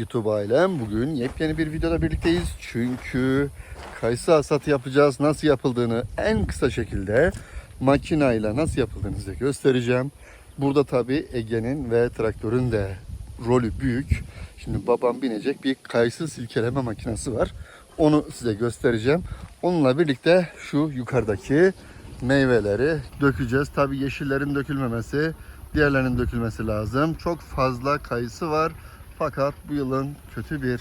YouTube ailem bugün yepyeni bir videoda birlikteyiz. Çünkü kayısı hasatı yapacağız. Nasıl yapıldığını en kısa şekilde makinayla nasıl yapıldığını size göstereceğim. Burada tabi Ege'nin ve traktörün de rolü büyük. Şimdi babam binecek bir kayısı silkeleme makinesi var. Onu size göstereceğim. Onunla birlikte şu yukarıdaki meyveleri dökeceğiz. Tabi yeşillerin dökülmemesi, diğerlerinin dökülmesi lazım. Çok fazla kayısı var. Fakat bu yılın kötü bir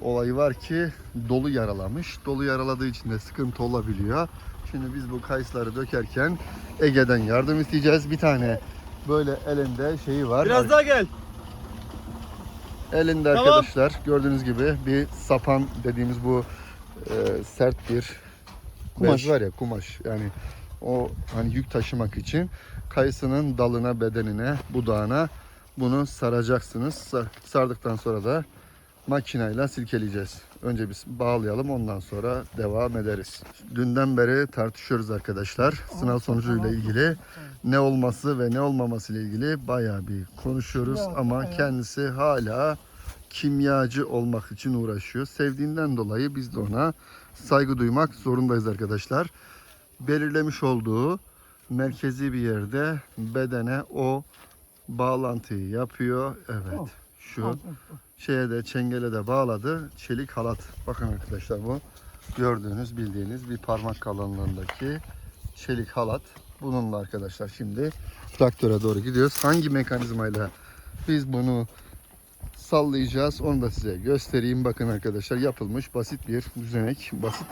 olayı var ki dolu yaralamış. Dolu yaraladığı için de sıkıntı olabiliyor. Şimdi biz bu kayısıları dökerken Ege'den yardım isteyeceğiz. Bir tane böyle elinde şeyi var. Biraz daha gel. Elinde Tamam. arkadaşlar gördüğünüz gibi bir sapan dediğimiz bu e, sert bir Kumaş. var ya kumaş. Yani o hani yük taşımak için kayısının dalına, bedenine, budağına bunu saracaksınız. Sa- Sardıktan sonra da makineyle silkeleyeceğiz. Önce biz bağlayalım ondan sonra devam ederiz. Dünden beri tartışıyoruz arkadaşlar. Sınav sonucuyla ilgili ne olması ve ne olmaması ile ilgili bayağı bir konuşuyoruz ama kendisi hala kimyacı olmak için uğraşıyor. Sevdiğinden dolayı biz de ona saygı duymak zorundayız arkadaşlar. Belirlemiş olduğu merkezi bir yerde bedene o bağlantıyı yapıyor. Evet. Şu şeye de çengele de bağladı. Çelik halat. Bakın arkadaşlar bu gördüğünüz bildiğiniz bir parmak kalınlığındaki çelik halat. Bununla arkadaşlar şimdi traktöre doğru gidiyoruz. Hangi mekanizmayla biz bunu sallayacağız onu da size göstereyim. Bakın arkadaşlar yapılmış basit bir düzenek. Basit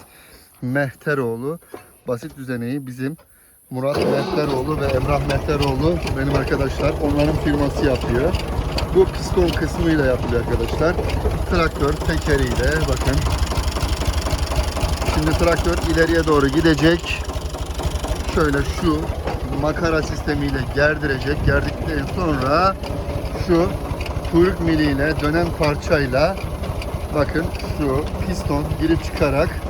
Mehteroğlu basit düzeneği bizim Murat Mehteroğlu ve Emrah Mehteroğlu benim arkadaşlar onların firması yapıyor. Bu piston kısmıyla yapılıyor arkadaşlar. Traktör tekeriyle bakın. Şimdi traktör ileriye doğru gidecek. Şöyle şu makara sistemiyle gerdirecek. Gerdikten sonra şu kuyruk miliyle dönen parçayla bakın şu piston girip çıkarak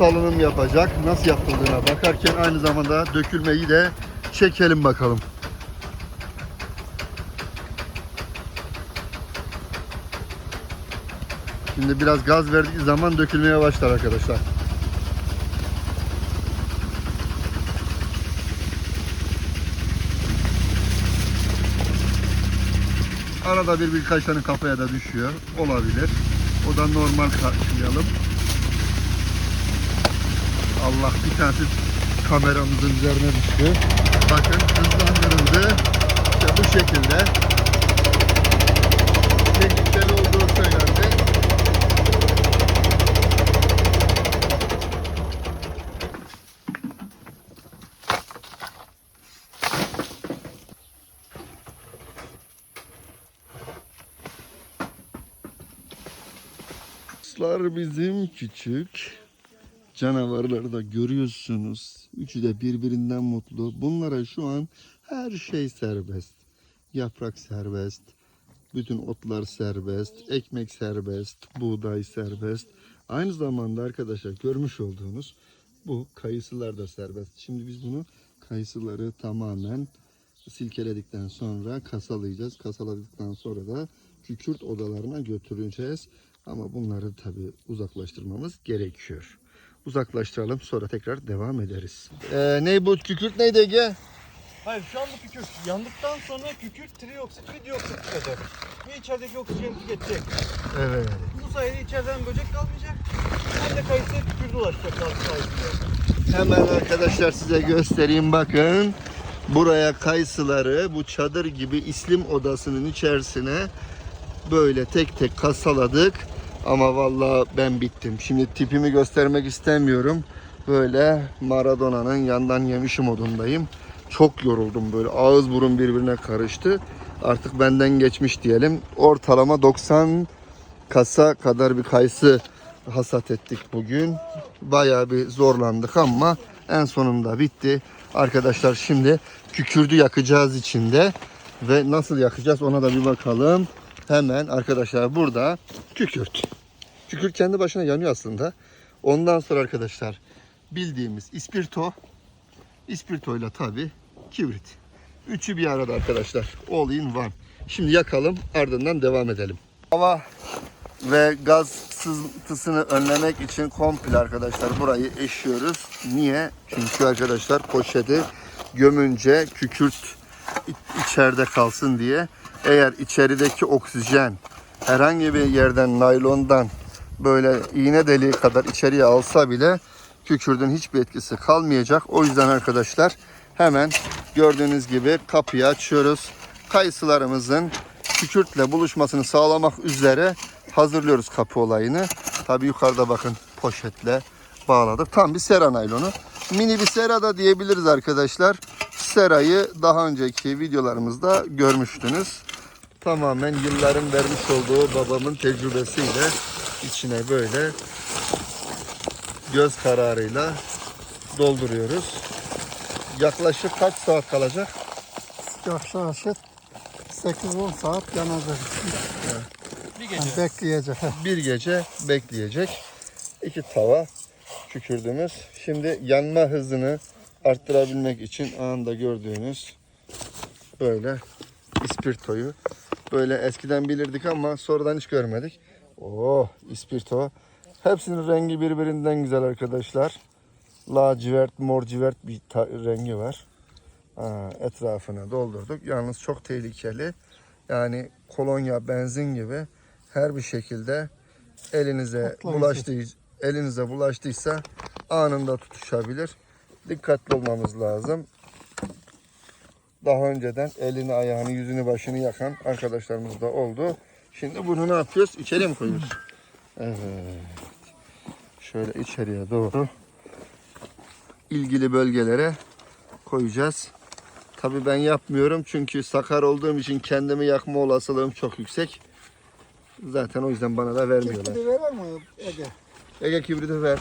salınım yapacak. Nasıl yapıldığına bakarken aynı zamanda dökülmeyi de çekelim bakalım. Şimdi biraz gaz verdiği zaman dökülmeye başlar arkadaşlar. Arada bir birkaç tane kafaya da düşüyor. Olabilir. O da normal karşılayalım. Bir tanesi kameramızın üzerine düştü. Bakın hızlandırıldı. İşte bu şekilde. Tehlikeli olduğu söylendi. Kuşlar bizim küçük canavarları da görüyorsunuz. Üçü de birbirinden mutlu. Bunlara şu an her şey serbest. Yaprak serbest. Bütün otlar serbest. Ekmek serbest. Buğday serbest. Aynı zamanda arkadaşlar görmüş olduğunuz bu kayısılar da serbest. Şimdi biz bunu kayısıları tamamen silkeledikten sonra kasalayacağız. Kasaladıktan sonra da kükürt odalarına götüreceğiz. Ama bunları tabi uzaklaştırmamız gerekiyor. Uzaklaştıralım sonra tekrar devam ederiz. Ee, ne bu kükürt neydi Ege? Hayır şu an bu kükürt yandıktan sonra kükürt trioksit ve dioksit çıkacak. Ve içerideki oksijeni tüketecek. Evet. Bu sayede içeriden böcek kalmayacak. Hem de kayısı kükürde ulaşacak sayesinde. Hemen arkadaşlar size göstereyim bakın. Buraya kayısıları bu çadır gibi islim odasının içerisine böyle tek tek kasaladık. Ama vallahi ben bittim. Şimdi tipimi göstermek istemiyorum. Böyle Maradona'nın yandan yemişim modundayım. Çok yoruldum böyle. Ağız burun birbirine karıştı. Artık benden geçmiş diyelim. Ortalama 90 kasa kadar bir kayısı hasat ettik bugün. Bayağı bir zorlandık ama en sonunda bitti. Arkadaşlar şimdi kükürdü yakacağız içinde ve nasıl yakacağız ona da bir bakalım. Hemen arkadaşlar burada kükürt. Kükürt kendi başına yanıyor aslında. Ondan sonra arkadaşlar bildiğimiz ispirto. İspirtoyla tabi kibrit. Üçü bir arada arkadaşlar. All in one. Şimdi yakalım ardından devam edelim. Hava ve gaz sızıntısını önlemek için komple arkadaşlar burayı eşiyoruz. Niye? Çünkü arkadaşlar poşeti gömünce kükürt içeride kalsın diye. Eğer içerideki oksijen herhangi bir yerden naylondan böyle iğne deliği kadar içeriye alsa bile kükürdün hiçbir etkisi kalmayacak. O yüzden arkadaşlar hemen gördüğünüz gibi kapıyı açıyoruz. Kayısılarımızın kükürtle buluşmasını sağlamak üzere hazırlıyoruz kapı olayını. Tabi yukarıda bakın poşetle bağladık. Tam bir sera naylonu. Mini bir sera da diyebiliriz arkadaşlar. Serayı daha önceki videolarımızda görmüştünüz. Tamamen yılların vermiş olduğu babamın tecrübesiyle içine böyle göz kararıyla dolduruyoruz. Yaklaşık kaç saat kalacak? Yaklaşık 8-10 saat yanacak. Bir Yani gece. bekleyecek. bir gece bekleyecek. İki tava kükürdüğümüz. Şimdi yanma hızını arttırabilmek için anında gördüğünüz böyle ispirtoyu böyle eskiden bilirdik ama sonradan hiç görmedik. Oh ispirto. Hepsinin rengi birbirinden güzel arkadaşlar. Lacivert, morcivert bir ta- rengi var. Ha, etrafını doldurduk. Yalnız çok tehlikeli. Yani kolonya, benzin gibi her bir şekilde elinize Patlayıcı. bulaştı elinize bulaştıysa anında tutuşabilir. Dikkatli olmamız lazım. Daha önceden elini, ayağını, yüzünü, başını yakan arkadaşlarımız da oldu. Şimdi bunu ne yapıyoruz? İçeriye mi koyuyoruz? Evet. Şöyle içeriye doğru ilgili bölgelere koyacağız. Tabii ben yapmıyorum çünkü sakar olduğum için kendimi yakma olasılığım çok yüksek. Zaten o yüzden bana da vermiyorlar. Kekili verir mi Ege? Ege kibriti ver.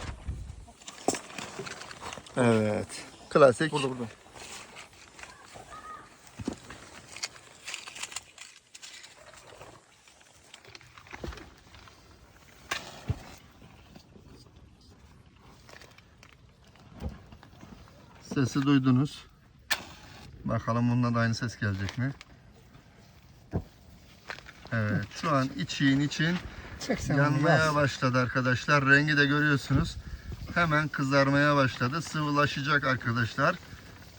Evet. Klasik. Burada burada. Sesi duydunuz. Bakalım bununla da aynı ses gelecek mi? Evet. Şu an için için yanmaya başladı arkadaşlar. Rengi de görüyorsunuz. Hemen kızarmaya başladı. Sıvılaşacak arkadaşlar.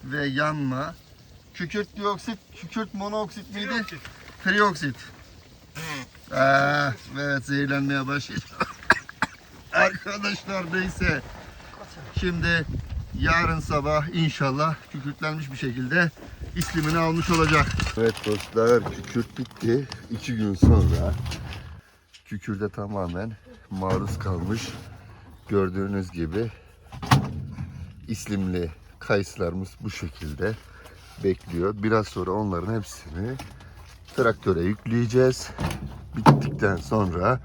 Ve yanma. Kükürt dioksit, kükürt monoksit miydi? Trioksit. Trioksit. Ah, evet zehirlenmeye başladı. arkadaşlar neyse. Şimdi yarın sabah inşallah kükürtlenmiş bir şekilde islimini almış olacak. Evet dostlar kükürt bitti. İki gün sonra kükürde tamamen maruz kalmış. Gördüğünüz gibi islimli kayısılarımız bu şekilde bekliyor. Biraz sonra onların hepsini traktöre yükleyeceğiz. Bittikten sonra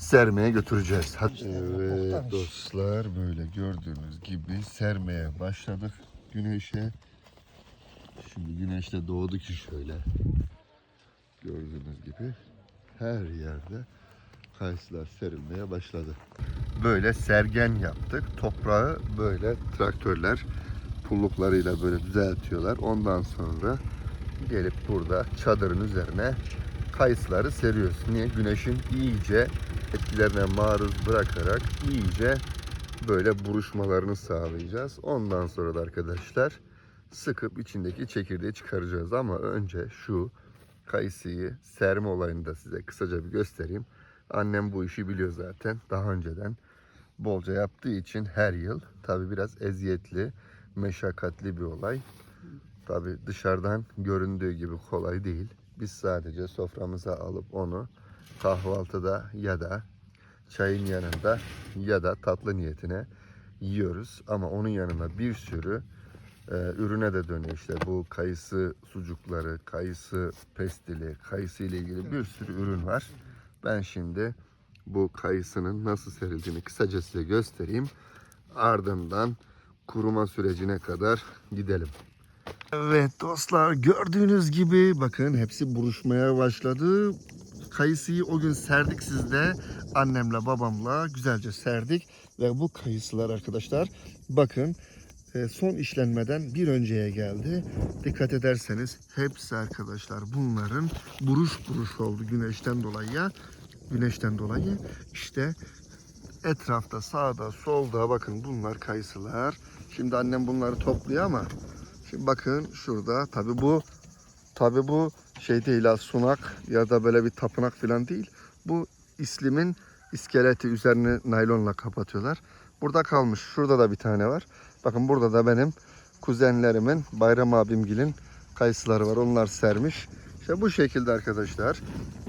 sermeye götüreceğiz. Evet dostlar böyle gördüğünüz gibi sermeye başladık güneşe. Şimdi güneş de doğdu ki şöyle. Gördüğünüz gibi her yerde kayısılar serilmeye başladı. Böyle sergen yaptık. Toprağı böyle traktörler pulluklarıyla böyle düzeltiyorlar. Ondan sonra gelip burada çadırın üzerine kayısıları seriyoruz. Niye? Güneşin iyice etkilerine maruz bırakarak iyice böyle buruşmalarını sağlayacağız. Ondan sonra da arkadaşlar sıkıp içindeki çekirdeği çıkaracağız. Ama önce şu kayısıyı serme olayını da size kısaca bir göstereyim. Annem bu işi biliyor zaten. Daha önceden bolca yaptığı için her yıl tabi biraz eziyetli, meşakkatli bir olay. Tabi dışarıdan göründüğü gibi kolay değil. Biz sadece soframıza alıp onu kahvaltıda ya da çayın yanında ya da tatlı niyetine yiyoruz. Ama onun yanına bir sürü e, ürüne de dönüyor işte bu kayısı sucukları, kayısı pestili, kayısı ile ilgili bir sürü ürün var. Ben şimdi bu kayısının nasıl serildiğini kısaca size göstereyim. Ardından kuruma sürecine kadar gidelim. Evet dostlar gördüğünüz gibi bakın hepsi buruşmaya başladı. Kayısıyı o gün serdik sizde. Annemle babamla güzelce serdik. Ve bu kayısılar arkadaşlar bakın e, son işlenmeden bir önceye geldi. Dikkat ederseniz hepsi arkadaşlar bunların buruş buruş oldu güneşten dolayı. Güneşten dolayı işte etrafta sağda solda bakın bunlar kayısılar. Şimdi annem bunları topluyor ama şimdi bakın şurada tabi bu tabi bu şey değil ha sunak ya da böyle bir tapınak falan değil. Bu İslim'in iskeleti üzerine naylonla kapatıyorlar. Burada kalmış. Şurada da bir tane var. Bakın burada da benim kuzenlerimin Bayram abimgilin kayısıları var. Onlar sermiş. İşte bu şekilde arkadaşlar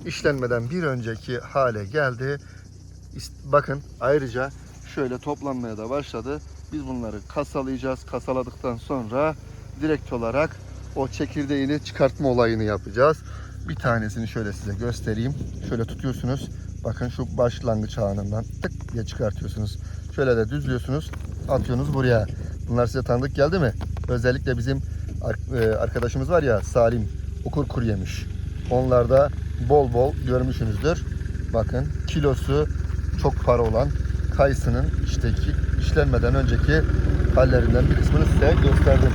işlenmeden bir önceki hale geldi. Bakın ayrıca şöyle toplanmaya da başladı. Biz bunları kasalayacağız. Kasaladıktan sonra direkt olarak o çekirdeğini çıkartma olayını yapacağız. Bir tanesini şöyle size göstereyim. Şöyle tutuyorsunuz. Bakın şu başlangıç anından tık diye çıkartıyorsunuz. Şöyle de düzlüyorsunuz. Atıyorsunuz buraya. Bunlar size tanıdık geldi mi? Özellikle bizim e, arkadaşımız var ya Salim. Ukur kur yemiş. Onlarda bol bol görmüşsünüzdür. Bakın kilosu çok para olan kayısının içteki işlenmeden önceki hallerinden bir kısmını size gösterdim.